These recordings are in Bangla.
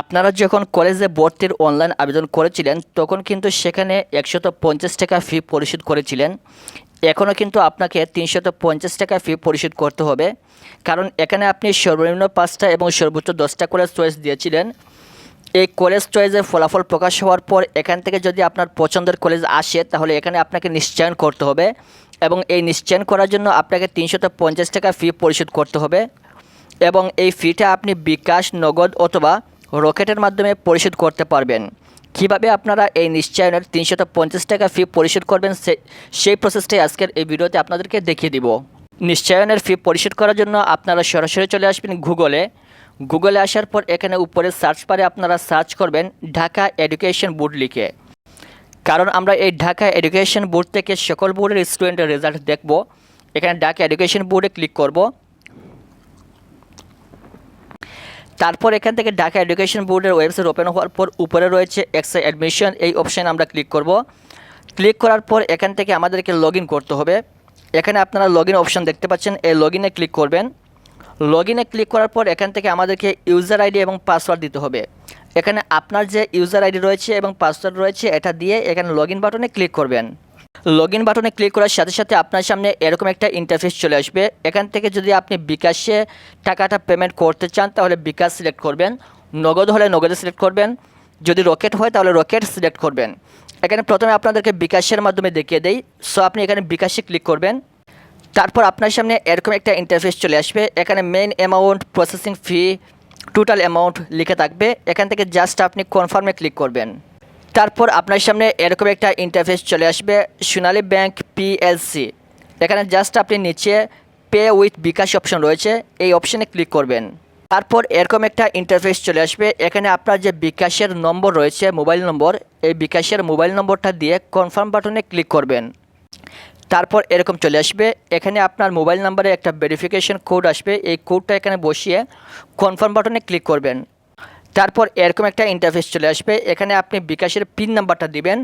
আপনারা যখন কলেজে ভর্তির অনলাইন আবেদন করেছিলেন, তখন কিন্তু সেখানে একশত পঞ্চাশ টাকা ফি পরিশোধ করেছিলেন। এখনও কিন্তু আপনাকে তিনশত পঞ্চাশ টাকা ফি পরিশোধ করতে হবে। কারণ এখানে আপনি সর্বনিম্ন পাঁচটা এবং সর্বোচ্চ দশটা কলেজ চয়েস দিয়েছিলেন। এই কলেজ চয়েসের ফলাফল প্রকাশ হওয়ার পর এখান থেকে যদি আপনার পছন্দের কলেজ আসে, তাহলে এখানে আপনাকে নিশ্চয়ন করতে হবে এবং এই নিশ্চয়ন করার জন্য আপনাকে তিনশত পঞ্চাশ টাকা ফি পরিশোধ করতে হবে। এবং এই ফিটা আপনি বিকাশ, নগদ অথবা রকেটের মাধ্যমে পরিশোধ করতে পারবেন। কীভাবে আপনারা এই নিশ্চয়নের তিনশত পঞ্চাশ টাকা ফি পরিশোধ করবেন সেই প্রসেসটাই আজকের এই ভিডিওতে আপনাদেরকে দেখিয়ে দিব। নিশ্চয়নের ফি পরিশোধ করার জন্য আপনারা সরাসরি চলে আসবেন গুগলে গুগলে আসার পর এখানে উপরে সার্চ বারে আপনারা সার্চ করবেন ঢাকা এডুকেশন বোর্ড লিখে। কারণ আমরা এই ঢাকা এডুকেশন বোর্ড থেকে সকল বোর্ডের স্টুডেন্টের রেজাল্ট দেখব। এখানে ঢাকা এডুকেশন বোর্ডে ক্লিক করব। তারপর এখান থেকে ঢাকা এডুকেশন বোর্ডের ওয়েবসাইট ওপেন হওয়ার পর উপরে রয়েছে এক্সে অ্যাডমিশন এই অপশানে আমরা ক্লিক করব। ক্লিক করার পর এখান থেকে আমাদেরকে লগ করতে হবে। এখানে আপনারা লগ ইন অপশান দেখতে পাচ্ছেন, এই লগ ইনে ক্লিক করবেন। লগ ইনে ক্লিক করার পর এখান থেকে আমাদেরকে ইউজার আইডি এবং পাসওয়ার্ড দিতে হবে। এখানে আপনার যে ইউজার আইডি রয়েছে এবং পাসওয়ার্ড রয়েছে, এটা দিয়ে এখানে লগ ইন বাটনে ক্লিক করবেন। লগ ইন বাটনে ক্লিক করার সাথে সাথে আপনার সামনে এরকম একটা ইন্টারফেস চলে আসবে। এখান থেকে যদি আপনি বিকাশে টাকাটা পেমেন্ট করতে চান, তাহলে বিকাশ সিলেক্ট করবেন। নগদ হলে নগদে সিলেক্ট করবেন। যদি রকেট হয়, তাহলে রকেট সিলেক্ট করবেন। এখানে প্রথমে আপনাদেরকে বিকাশের মাধ্যমে দেখিয়ে দেই। সো আপনি এখানে বিকাশে ক্লিক করবেন। তারপর আপনার সামনে এরকম একটা ইন্টারফেস চলে আসবে। এখানে main amount processing fee total amount লিখে থাকবে। এখান থেকে জাস্ট আপনি কনফার্মে ক্লিক করবেন। তারপর আপনার সামনে এরকম একটা ইন্টারফেস চলে আসবে, সোনালী ব্যাংক পিএলসি এখানে জাস্ট আপনি নিচে পে উইথ বিকাশ অপশন রয়েছে, এই অপশনে ক্লিক করবেন। তারপর এরকম একটা ইন্টারফেস চলে আসবে, এখানে আপনার যে বিকাশের নম্বর রয়েছে মোবাইল নম্বর, এই বিকাশের মোবাইল নম্বরটা দিয়ে কনফার্ম বাটনে ক্লিক করবেন। তারপর এরকম চলে আসবে, এখানে আপনার মোবাইল নাম্বারে একটা ভেরিফিকেশন কোড আসবে, এই কোডটা এখানে বসিয়ে কনফার্ম বাটনে ক্লিক করবেন। তারপর এরকম একটা ইন্টারফেস চলে আসবে। এখানে আপনি বিকাশের পিন নাম্বারটা দিবেন,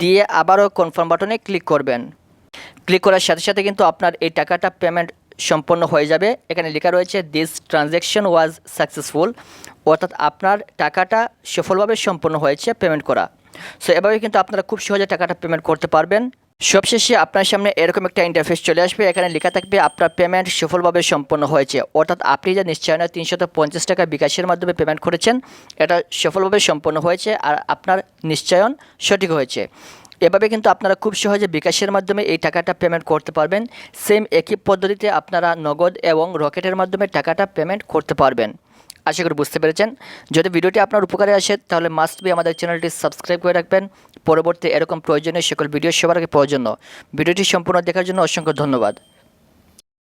দিয়ে আবারও কনফার্ম বাটনে ক্লিক করবেন। ক্লিক করার সাথে সাথে কিন্তু আপনার এই টাকাটা পেমেন্ট সম্পন্ন হয়ে যাবে। এখানে লেখা রয়েছে দিস ট্রানজ্যাকশন ওয়াজ সাকসেসফুল অর্থাৎ আপনার টাকাটা সফলভাবে সম্পন্ন হয়েছে পেমেন্ট করা। সো এভাবে কিন্তু আপনারা খুব সহজে টাকাটা পেমেন্ট করতে পারবেন। সবশেষে আপনার সামনে এরকম একটা ইন্টারফেস চলে আসবে। এখানে লেখা থাকবে, আপনার পেমেন্ট সফলভাবে সম্পন্ন হয়েছে। অর্থাৎ আপনি যে নিশ্চয়না তিনশত পঞ্চাশ টাকা বিকাশের মাধ্যমে পেমেন্ট করেছেন, এটা সফলভাবে সম্পন্ন হয়েছে আর আপনার নিশ্চয়ন সঠিক হয়েছে। এভাবে কিন্তু আপনারা খুব সহজে বিকাশের মাধ্যমে এই টাকাটা পেমেন্ট করতে পারবেন। সেম একই পদ্ধতিতে আপনারা নগদ এবং রকেটের মাধ্যমে টাকাটা পেমেন্ট করতে পারবেন। আশা করি বুঝতে পেরেছেন। যদি ভিডিওটি আপনার উপকারে আসে, তাহলে মাস্ট বি আমাদের চ্যানেলটি সাবস্ক্রাইব করে রাখবেন। পরবর্তী এরকম প্রয়োজনীয় সকল ভিডিও সবার আগে প্রয়োজন ভিডিওটি সম্পূর্ণ দেখার জন্য অসংখ্য ধন্যবাদ।